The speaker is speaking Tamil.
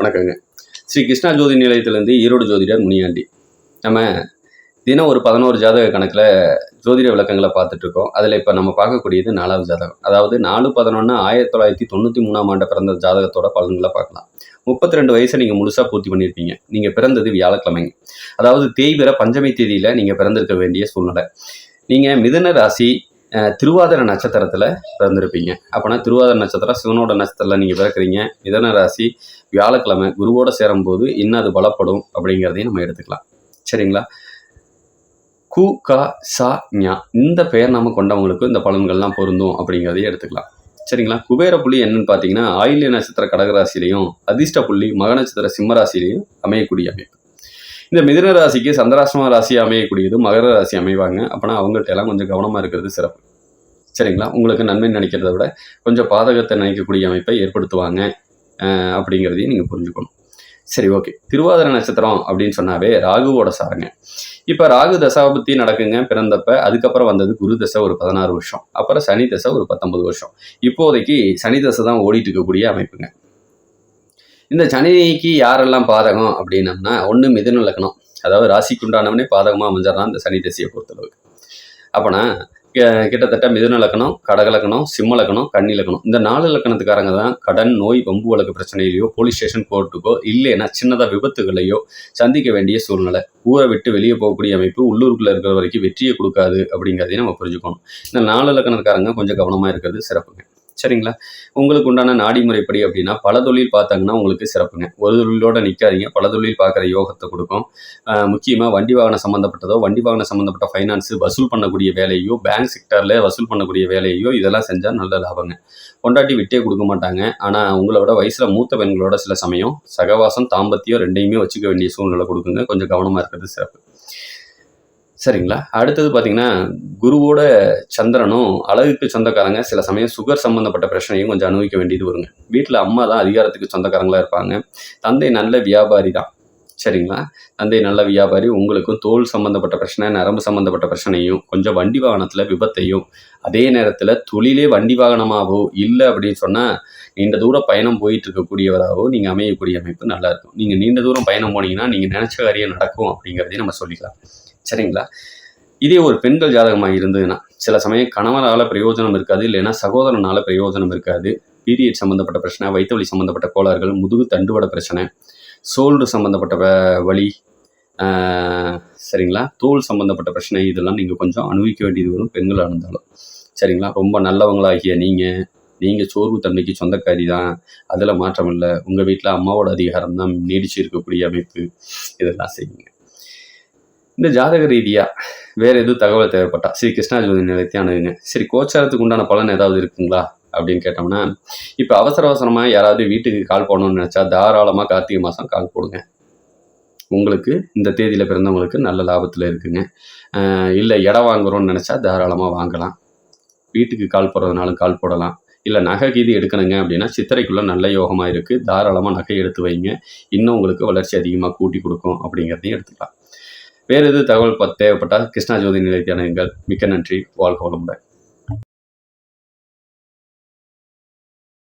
வணக்கங்க. ஸ்ரீ கிருஷ்ணா ஜோதி நிலையத்திலேருந்து ஈரோடு ஜோதிடர் முனியாண்டி. நம்ம தினம் ஒரு பதினோரு ஜாதக கணக்கில் ஜோதிட விளக்கங்களை பார்த்துட்டு இருக்கோம். அதில் இப்போ நம்ம பார்க்கக்கூடியது நாலாவது ஜாதகம். அதாவது நாலு பதினொன்று ஆயிரத்தி தொள்ளாயிரத்தி தொண்ணூற்றி மூணாம் ஆண்டு பிறந்த ஜாதகத்தோட பலன்களை பார்க்கலாம். முப்பத்தி ரெண்டு வயசை நீங்கள் முழுசாக பூர்த்தி பண்ணியிருப்பீங்க. நீங்கள் பிறந்தது வியாழக்கிழமைங்க. அதாவது தேய்பிற பஞ்சமி தேதியில் நீங்கள் பிறந்திருக்க வேண்டிய சூழ்நிலை. நீங்கள் மிதன ராசி திருவாதிர நட்சத்திரத்தில் பிறந்திருப்பீங்க. அப்போனா திருவாதிர நட்சத்திரம் சிவனோட நட்சத்திரத்தில் நீங்கள் பிறக்கிறீங்க. மிதன ராசி வியாழக்கிழமை குருவோடு சேரும்போது இன்னும் அது பலப்படும் அப்படிங்கிறதையும் நம்ம எடுத்துக்கலாம். சரிங்களா? கு க சா ஞா இந்த பெயர் நாம கொண்டவங்களுக்கு இந்த பலன்கள்லாம் பொருந்தும் அப்படிங்கிறதையும் எடுத்துக்கலாம். சரிங்களா? குபேர புள்ளி என்னன்னு பார்த்தீங்கன்னா ஆயில்ய நட்சத்திர கடகராசிலையும் அதிர்ஷ்ட புள்ளி மக நட்சத்திர சிம்மராசிலையும் அமையக்கூடிய அமைப்பு. இந்த மிதுன ராசிக்கு சந்திராசிரம ராசி அமையக்கூடியது மகர ராசி அமைவாங்க. அப்போனா அவங்கள்ட்ட எல்லாம் கொஞ்சம் கவனமாக இருக்கிறது சிறப்பு. சரிங்களா? உங்களுக்கு நன்மை நினைக்கிறத விட கொஞ்சம் பாதகத்தை நினைக்கக்கூடிய அமைப்பை ஏற்படுத்துவாங்க அப்படிங்கிறதையும் நீங்கள் புரிஞ்சுக்கணும். சரி ஓகே. திருவாதிர நட்சத்திரம் அப்படின்னு சொன்னாவே ராகுவோட சாருங்க. இப்போ ராகு தசாபத்தி நடக்குங்க பிறந்தப்ப அதுக்கப்புறம் வந்தது குரு தசை ஒரு பதினாறு வருஷம். அப்புறம் சனி தசை ஒரு பத்தொன்பது வருஷம். இப்போதைக்கு சனி தசை தான் ஓடிட்டு இருக்கக்கூடிய அமைப்புங்க. இந்த சனிக்கு யாரெல்லாம் பாதகம் அப்படின்னம்னா ஒன்று மிதுன லக்னம். அதாவது ராசிக்கு உண்டானவனே பாதகமாக அமைஞ்சிடறான் இந்த சனி தசையை பொறுத்தளவுக்கு. அப்போனா கிட்டத்தட்ட மிதுன லக்கணம் கடக லக்கணம் சிம்ம லக்கணம் கன்னி லக்கணம் இந்த நாலு லக்கணத்துக்காரங்க தான் கடன் நோய் வம்பு வழக்கு பிரச்சனையிலையோ போலீஸ் ஸ்டேஷன் கோர்ட்டுக்கோ இல்லைன்னா சின்னதாக விபத்துகளையோ சந்திக்க வேண்டிய சூழ்நிலை. ஊரை விட்டு வெளியே போகக்கூடிய அமைப்பு உள்ளூருக்குள்ளே இருக்கிற வரைக்கும் வெற்றியை கொடுக்காது அப்படிங்கிறதையும் நம்ம புரிஞ்சுக்கணும். இந்த நாலு லக்கணத்துக்காரங்க கொஞ்சம் கவனமாக இருக்கிறது சிறப்புங்க. சரிங்களா? உங்களுக்கு உண்டான நாடி முறைப்படி அப்படின்னா பல தொழில் பார்த்தாங்கன்னா உங்களுக்கு சிறப்புங்க. ஒரு தொழிலோட நிற்காதீங்க பல தொழில் பார்க்குற யோகத்தை கொடுக்கும். முக்கியமாக வண்டி வாகனம் சம்மந்தப்பட்டதோ வண்டி வாகனம் சம்மந்தப்பட்ட ஃபைனான்ஸு வசூல் பண்ணக்கூடிய வேலையோ பேங்க் செக்டரில் வசூல் பண்ணக்கூடிய வேலையோ இதெல்லாம் செஞ்சால் நல்ல லாபங்க. கொண்டாட்டி விட்டே கொடுக்க மாட்டாங்க. ஆனால் உங்களோட வயசில் மூத்த பெண்களோட சில சமயம் சகவாசம் தாம்பத்தியம் ரெண்டையுமே வச்சுக்க வேண்டிய சூழ்நிலை கொடுக்குங்க. கொஞ்சம் கவனமாக இருக்கிறது சிறப்பு. சரிங்களா? அடுத்தது பார்த்தீங்கன்னா குருவோட சந்திரனும் அழகுக்கு சொந்தக்காரங்க. சில சமயம் சுகர் சம்மந்தப்பட்ட பிரச்சனையும் கொஞ்சம் அனுபவிக்க வேண்டியது வருங்க. வீட்டில் அம்மா தான் அதிகாரத்துக்கு சொந்தக்காரங்களா இருப்பாங்க. தந்தை நல்ல வியாபாரி தான். சரிங்களா? தந்தை நல்ல வியாபாரி உங்களுக்கும் தோல் சம்மந்தப்பட்ட பிரச்சனை நரம்பு சம்மந்தப்பட்ட பிரச்சனையும் கொஞ்சம் வண்டி வாகனத்தில் விபத்தையும் அதே நேரத்தில் தொழிலே வண்டி வாகனமாகவோ இல்லை அப்படின்னு சொன்னால் நீண்ட தூரம் பயணம் போயிட்டு இருக்கக்கூடியவராகவோ நீங்கள் அமையக்கூடிய அமைப்பு நல்லாயிருக்கும் நீங்கள் நீண்ட தூரம் பயணம் போனீங்கன்னா நீங்கள் நினச்ச காரியம் நடக்கும் அப்படிங்கிறதையும் நம்ம சொல்லிக்கலாம். சரிங்களா? இதே ஒரு பெண்கள் ஜாதகமாக இருந்ததுன்னா சில சமயம் கணவரால் பிரயோஜனம் இருக்காது இல்லைன்னா சகோதரனால் பிரயோஜனம் இருக்காது. பீரியட் சம்மந்தப்பட்ட பிரச்சனை வயிற்றுவலி சம்மந்தப்பட்ட கோளாறுகள் முதுகு தண்டுவட பிரச்சனை சோல்டு சம்மந்தப்பட்ட வ- வலி சரிங்களா? தோல் சம்மந்தப்பட்ட பிரச்சனை இதெல்லாம் நீங்கள் கொஞ்சம் அனுபவிக்க வேண்டியது வரும் பெண்களாக இருந்தாலும். சரிங்களா? ரொம்ப நல்லவங்களாகிய நீங்கள் நீங்கள் சோர்வு தன்மைக்கு சொந்தக்காரி தான் அதில் மாற்றம் இல்லை. உங்கள் வீட்டில் அம்மாவோட அதிகாரம் தான் நீடிச்சு இருக்கக்கூடிய அமைப்பு. இதெல்லாம் செய்யுங்க. இந்த ஜாதக ரீதியாக வேறு எதுவும் தகவல் தேவைப்பட்டா? ஸ்ரீ கிருஷ்ணா ஜோதி நிலையத்தை அணுகுங்க. சரி கோச்சாரத்துக்கு உண்டான பலன் ஏதாவது இருக்குங்களா? அப்படின்னு கேட்டோம்னா இப்போ அவசர அவசரமாக யாராவது வீட்டுக்கு கால் போடணும்னு நினச்சா தாராளமாக கார்த்திகை மாதம் கால் போடுங்க. உங்களுக்கு இந்த தேதியில் பிறந்தவங்களுக்கு நல்ல லாபத்தில் இருக்குங்க. இல்லை இடம் வாங்குறோம்னு நினச்சா தாராளமாக வாங்கலாம். வீட்டுக்கு கால் போடுறதுனாலும் கால் போடலாம். இல்லை நகை கீது எடுக்கணுங்க அப்படின்னா சித்திரைக்குள்ளே நல்ல யோகமாக இருக்குது தாராளமாக நகை எடுத்து வைங்க. இன்னும் உங்களுக்கு வளர்ச்சி அதிகமாக கூட்டி கொடுக்கும் அப்படிங்கிறதையும் எடுத்துக்கலாம். வேறு எது தகவல் தேவைப்பட்டால் கிருஷ்ணா ஜோதி நிலையத்தை எங்கள் மிக்க நன்றி. வாழ்க வளமுடன்.